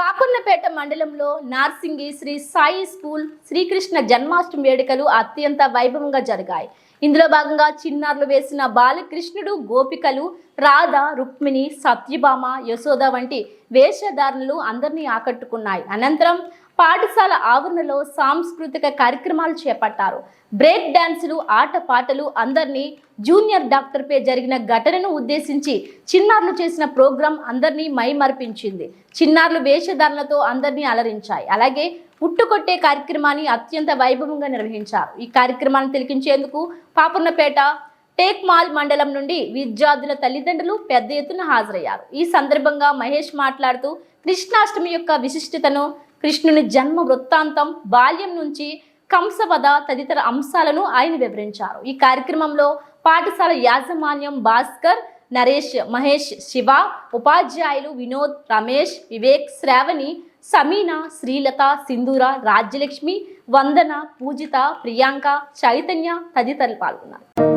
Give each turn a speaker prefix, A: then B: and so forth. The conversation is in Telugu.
A: పాపున్నపేట మండలంలో నార్సింగి శ్రీ సాయి స్కూల్ శ్రీకృష్ణ జన్మాష్టమి వేడుకలు అత్యంత వైభవంగా జరిగాయి. ఇందులో భాగంగా చిన్నారులు వేసిన బాలకృష్ణుడు గోపికలు రాధ రుక్మిణి సత్యభామ యశోద వంటి వేషధారణలు అందరినీ ఆకట్టుకున్నాయి. అనంతరం పాఠశాల ఆవరణలో సాంస్కృతిక కార్యక్రమాలు చేపట్టారు. బ్రేక్ డాన్సులు ఆట పాటలు అందరినీ జూనియర్ డాక్టర్పై జరిగిన ఘటనను ఉద్దేశించి చిన్నారులు చేసిన ప్రోగ్రాం అందరినీ మైమర్పించింది. చిన్నారులు వేషధారణలతో అందరినీ అలరించాయి. అలాగే పుట్టుకొట్టే కార్యక్రమాన్ని అత్యంత వైభవంగా నిర్వహించారు. ఈ కార్యక్రమాన్ని తిలకించేందుకు పాపున్నపేట టేక్మాల్ మండలం నుండి విద్యార్థుల తల్లిదండ్రులు పెద్ద ఎత్తున హాజరయ్యారు. ఈ సందర్భంగా మహేష్ మాట్లాడుతూ కృష్ణాష్టమి యొక్క విశిష్టతను కృష్ణుని జన్మ వృత్తాంతం బాల్యం నుంచి కంసవద తదితర అంశాలను ఆయన వివరించారు. ఈ కార్యక్రమంలో పాఠశాల యాజమాన్యం భాస్కర్ నరేష్ మహేష్ శివ ఉపాధ్యాయులు వినోద్ రమేష్ వివేక్ శ్రావణి సమీన శ్రీలత సింధూర రాజ్యలక్ష్మి వందన పూజిత ప్రియాంక చైతన్య తదితరులు పాల్గొన్నారు.